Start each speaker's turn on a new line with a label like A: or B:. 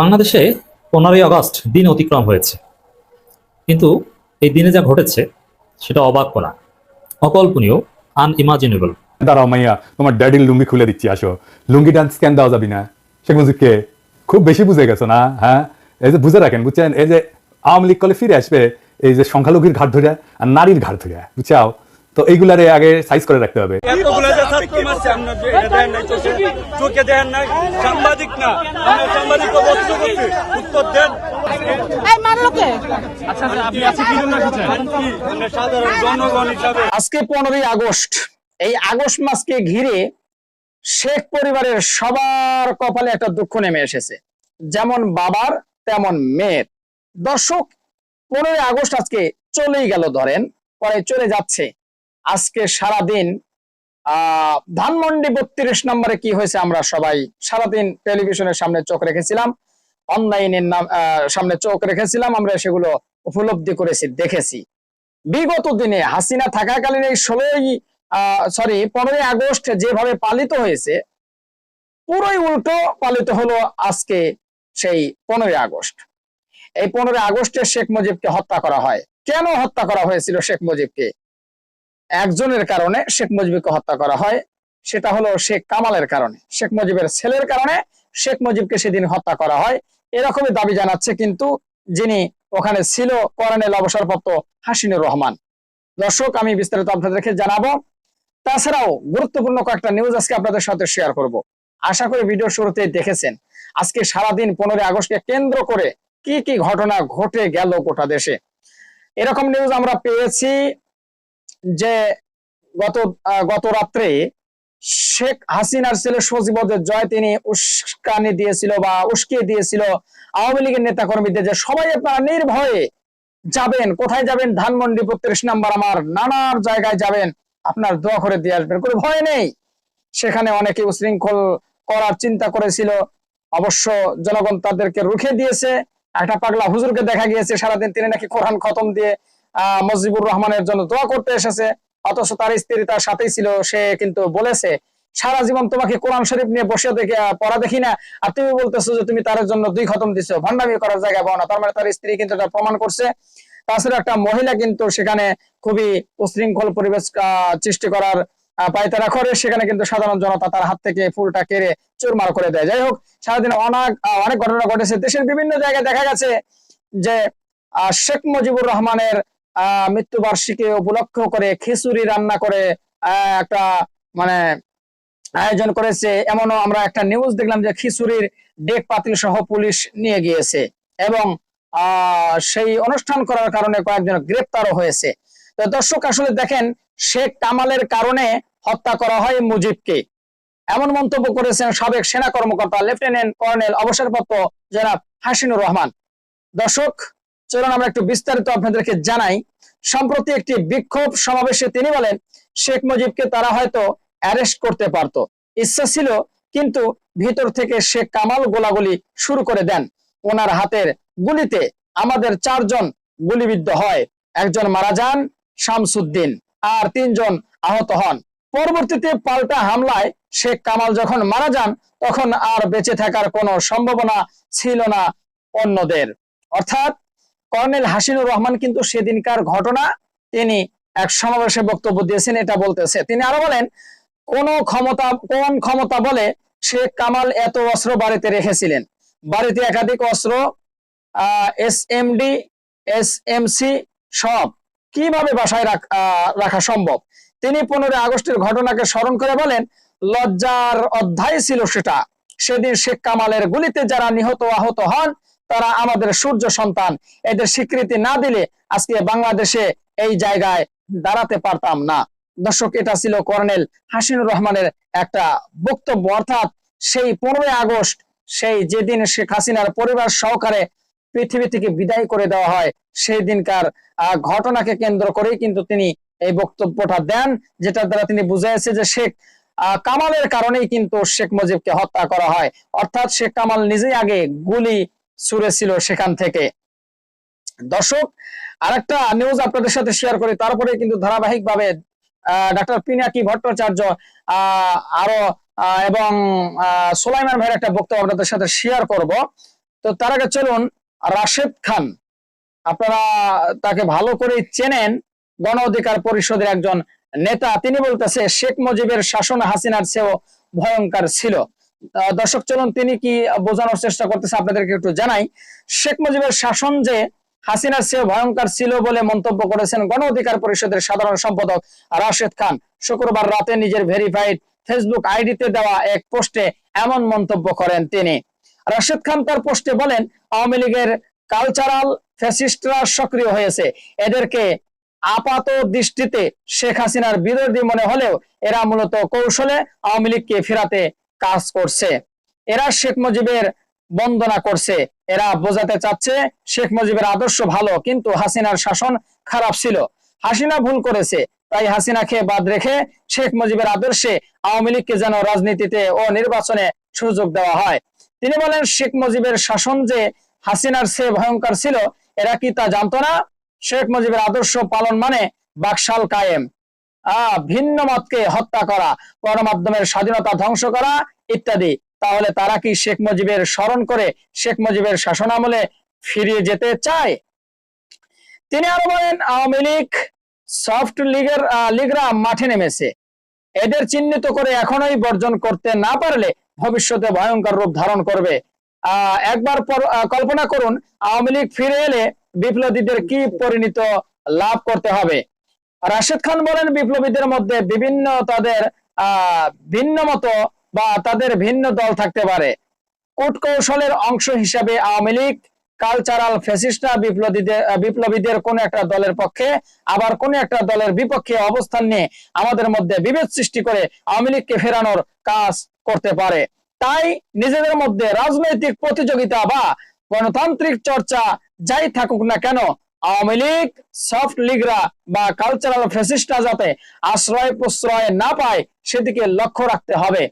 A: বাংলাদেশে পনেরোই আগস্ট দিন অতিক্রম হয়েছে। কিন্তু এই দিনে যা ঘটেছে, সেটা অবাক করা, অকল্পনীয় আনইমাজিনেবল
B: দাঁড়াও মাইয়া, তোমার ড্যাডির লুঙ্গি খুলে দিচ্ছি, আসো। লুঙ্গি ডান্স কেন দেওয়া যাবি না। শেখ মুজিবকে খুব বেশি বুঝে গেছো না? হ্যাঁ? এই যে বুঝে রাখেন, বুঝছেন? এই যে আওয়ামী লীগ কলে ফিরে আসবে, এই যে সংখ্যালঘুর ঘাট ধরে আর নারীর ঘাট ধরে, বুঝছাও? তো এইগুলারে আগে সাইজ করে রাখতে হবে।
C: জনগণ হিসাবে
D: আজকে পনেরোই আগস্ট। এই আগস্ট মাসকে ঘিরে শেখ পরিবারের সবার কপালে একটা দুঃখ নেমে এসেছে। যেমন বাবার তেমন মেয়ের। দর্শক পনেরোই আগস্ট আজকে চলেই গেল ধরেন পরে চলে যাচ্ছে। আজকে সারাদিন ধানমন্ডি বত্রিশ নম্বরে কি হয়েছে আমরা সবাই সারাদিন টেলিভিশনের সামনে চোখ রেখেছিলাম, অনলাইনের নাম সামনে চোখ রেখেছিলাম, আমরা সেগুলো উপলব্ধি করেছি, দেখেছি। বিগত দিনে হাসিনা থাকাকালীন এই ষোলোই সরি, পনেরোই আগস্ট যেভাবে পালিত হয়েছে, পুরোই উল্টো পালিত হলো আজকে সেই পনেরোই আগস্ট। এই পনেরোই আগস্টে শেখ মুজিবকে হত্যা করা হয়। কেন হত্যা করা হয়েছিল শেখ মুজিবকে? একজনের কারণে শেখ মুজিবকে হত্যা করা হয়। সেটা হলো শেখ কামালের কারণে। শেখ মুজিবের ছেলের কারণে শেখ মুজিবকে সেদিন হত্যা করা হয়। এরকমই দাবি জানাচ্ছে কিন্তু যিনি ওখানে ছিল কর্নেল অবসরপ্রাপ্ত হাসিনুর রহমান। দর্শক, আমি বিস্তারিত আপনাদেরকে জানাব। তাছাড়াও গুরুত্বপূর্ণ কয়েকটা নিউজ আজকে আপনাদের সাথে শেয়ার করব। আশা করি ভিডিও শুরুতে দেখেছেন। আজকে সারাদিন পনেরোই আগস্টকে কেন্দ্র করে কি কি ঘটনা ঘটে গেল গোটা দেশে। এরকম নিউজ আমরা পেয়েছি। যে গত গত রাত্রে শেখ হাসিনার ছেলে সজীবদের জয় তিনি উস্কানি দিয়েছিল বা উস্কিয়ে দিয়েছিল আওয়ামী লীগের নেতা কর্মীদের যে সবাই আপনারা নির্ভয়ে যাবেন, কোথায় যাবেন? ধানমন্ডি বত্রিশ নাম্বার আমার নানার জায়গায় যাবেন। আপনার দোয়া করে দিয়ে আসবেন। কোনো ভয় নেই। সেখানে অনেকে উশৃঙ্খল করার চিন্তা করেছিল। অবশ্য জনগণ তাদেরকে রুখে দিয়েছে। একটা পাগলা হুজুরকে দেখা গিয়েছে, সারাদিন তিনি নাকি কোরআন খতম দিয়ে মজিবুর রহমানের জন্য দোয়া করতে এসেছে। অথচ তার স্ত্রী তার সাথেই ছিল। সে কিন্তু বলেছে, সারা জীবন তোমাকে কোরআন শরীফ নিয়ে বসে দেখে পড়া দেখি না। আর তুমি বলতেছো যে তুমি তার জন্য দুই খতম দিছো। ভণ্ডামি করার জায়গা পাও না। তার মানে তার স্ত্রী কিন্তু এটা প্রমাণ করছে। তাছাড়া একটা মহিলা কিন্তু সেখানে খুবই উশৃঙ্খল পরিবেশ সৃষ্টি করার পায়তারা করে। সেখানে কিন্তু সাধারণ জনতা তার হাত থেকে ফুলটা কেড়ে চুরমার করে দেয়। যাই হোক, সারাদিন অনেক অনেক ঘটনা ঘটেছে। দেশের বিভিন্ন জায়গায় দেখা গেছে যে শেখ মুজিবুর রহমানের মৃত্যুবার্ষিকী উপলক্ষ করে খিচুড়ি রান্না করে একটা মানে আয়োজন করেছে। এমনও আমরা একটা নিউজ দেখলাম যে খিচুড়ির ডেক পাতিল সহ পুলিশ নিয়ে গিয়েছে এবং সেই অনুষ্ঠান করার কারণে কয়েকজন গ্রেপ্তারও হয়েছে। তো দর্শক, আসলে দেখেন, শেখ কামালের কারণে হত্যা করা হয় মুজিবকে। এমন মন্তব্য করেছেন সাবেক সেনা কর্মকর্তা লেফটেন্যান্ট কর্নেল অবসরপ্রাপ্ত জনাব হাসিনুর রহমান। দর্শক চলুন আমরা একটু বিস্তারিত আপনাদেরকে জানাই। সম্প্রতি একটি বিক্ষোভ সমাবেশে তিনি বলেন, শেখ মুজিবকে তারা হয়তো অ্যারেস্ট করতে পারত। ইচ্ছা ছিল, কিন্তু ভিতর থেকে শেখ কামাল গোলাগুলি শুরু করে দেন। ওনার হাতের গুলিতে আমাদের চারজন গুলিবিদ্ধ হয়। একজন মারা যান, শামসুদ্দিন, আর তিনজন আহত হন। পরবর্তীতে পাল্টা হামলায় শেখ কামাল যখন মারা যান, তখন আর বেঁচে থাকার কোনো সম্ভাবনা ছিল না অন্যদের। অর্থাৎ কর্নেল হাসিনুর রহমান কিন্তু সেদিনকার ঘটনা তিনি এক সমাবেশে বক্তব্য দিয়েছেন, এটা বলতেছে। তিনি আরও বলেন, কোন ক্ষমতা কোন ক্ষমতা বলে শেখ কামাল এত অস্ত্র বাড়িতে রেখেছিলেন? বাড়িতে একাধিক অস্ত্র S M D, S M C সব কীভাবে বাসায় রাখ- সম্ভব? তিনি পনেরোই আগস্টের ঘটনাকে স্মরণ করে বলেন, লজ্জার অধ্যায় ছিল সেটা। সেদিন শেখ কামালের গুলিতে যারা নিহত, আহত হন তারা আমাদের সূর্য সন্তান। এদের স্বীকৃতি না দিলে আজকে বাংলাদেশে এই জায়গায় দাঁড়াতে পারতাম না। দর্শক, এটা ছিল কর্নেল হাসিনুর রহমানের একটা বক্তব্য। অর্থাৎ সেই পনেরোই আগস্ট, সেই যেদিন শেখ হাসিনার পরিবার সহকারে পৃথিবী থেকে বিদায় করে দেওয়া হয়, সেই দিনকার ঘটনাকে কেন্দ্র করেই কিন্তু তিনি এই বক্তব্যটা দেন যেটা দ্বারা তিনি বুঝাইছে যে শেখ কামালের কারণেই কিন্তু শেখ মুজিবকে হত্যা করা হয়। অর্থাৎ শেখ কামাল নিজেই আগে গুলি ছুড়েছিল সেখান থেকে। দর্শক, আরেকটা নিউজ আপনাদের সাথে শেয়ার করি। তারপরে কিন্তু ধারাবাহিক ভাবে ডাক্তার পিনাকি ভট্টাচার্য আরও এবং সুলাইমান ভাইয়ের একটা বক্তব্য আপনাদের সাথে শেয়ার করব। তো তার আগে চলুন, রাশেদ খান। আপনারা তাকে ভালো করে চেনেন। গণ অধিকার পরিষদের একজন নেতা। তিনি বলতেছে, শেখ মুজিবের শাসন হাসিনার চেয়েও ভয়ঙ্কর ছিল। দর্শক, চলুন তিনি কি বোঝানোর চেষ্টা করতেছে আপনাদেরকে একটু জানাই। শেখ মুজিবের শাসন যে হাসিনার চেয়ে ভয়ঙ্কর ছিল বলে মন্তব্য করেছেন গণ অধিকার পরিষদের সাধারণ সম্পাদক রাশেদ খান। শুক্রবার রাতে নিজের ভেরিফাইড ফেসবুক আইডিতে দেওয়া এক পোস্টে এমন মন্তব্য করেন তিনি। রাশেদ খান তার পোস্টে বলেন, আওয়ামী লীগের কালচারাল ফ্যাসিস্টরা সক্রিয় হয়েছে। এদেরকে আপাত দৃষ্টিতে শেখ হাসিনার বিরোধী মনে হলেও এরা মূলত কৌশলে আওয়ামী লীগকে ফেরাতে কাজ করছে। এরা শেখ মুজিবের বন্দনা করছে। এরা বোঝাতে চাচ্ছে শেখ মুজিবের আদর্শ ভালো, কিন্তু হাসিনার শাসন খারাপ ছিল। হাসিনা ভুল করেছে, তাই হাসিনাকে বাদ রেখে শেখ মুজিবের আদর্শে আওয়ামী লীগকে যেন রাজনীতিতে ও নির্বাচনে সুযোগ দেওয়া হয়। তিনি বলেন, শেখ মুজিবের শাসন যে হাসিনার চেয়ে ভয়ঙ্কর ছিল, এরা কি তা জানতো না? শেখ মুজিবের আদর্শ পালন মানে বাকশাল কায়েম। ভিন্ন মতকে হত্যা করা, গণমাধ্যমের স্বাধীনতা ধ্বংস করা ইত্যাদি। তাহলে তারা কি শেখ মুজিবের স্মরণ করে শেখ মুজিবের শাসনামলে ফিরিয়ে যেতে চায়? তিনি আরও বলেন, আওয়ামী লীগ সফট লীগের লীগরা মাঠে নেমেছে। এদের চিহ্নিত করে এখনোই বর্জন করতে না পারলে ভবিষ্যতে ভয়ঙ্কর রূপ ধারণ করবে। একবার কল্পনা করুন, আওয়ামী লীগ ফিরে এলে বিপ্লবীদের কি পরিণত লাভ করতে হবে? রাশেদ খান বলেন, বিপ্লবীদের মধ্যে বিভিন্ন তাদের ভিন্ন মতো বা তাদের ভিন্ন দল থাকতে পারে। কূটকৌশলের অংশ হিসাবে আওয়ামী লীগ, কালচারাল ফ্যাসিস্টরা বিপ্লবীদের বিপ্লবীদের কোন একটা দলের পক্ষে, আবার কোন একটা দলের বিপক্ষে অবস্থান নিয়ে আমাদের মধ্যে বিভেদ সৃষ্টি করে আওয়ামী লীগকে ফেরানোর কাজ করতে পারে। তাই নিজেদের মধ্যে রাজনৈতিক প্রতিযোগিতা বা গণতান্ত্রিক চর্চা যাই থাকুক না কেন আওয়ামী লীগ সফট লীগরা বা কালচারাল ফ্যাসিস্টরা যাতে আশ্রয় প্রশ্রয় না পায়, সেদিকে লক্ষ্য রাখতে হবে।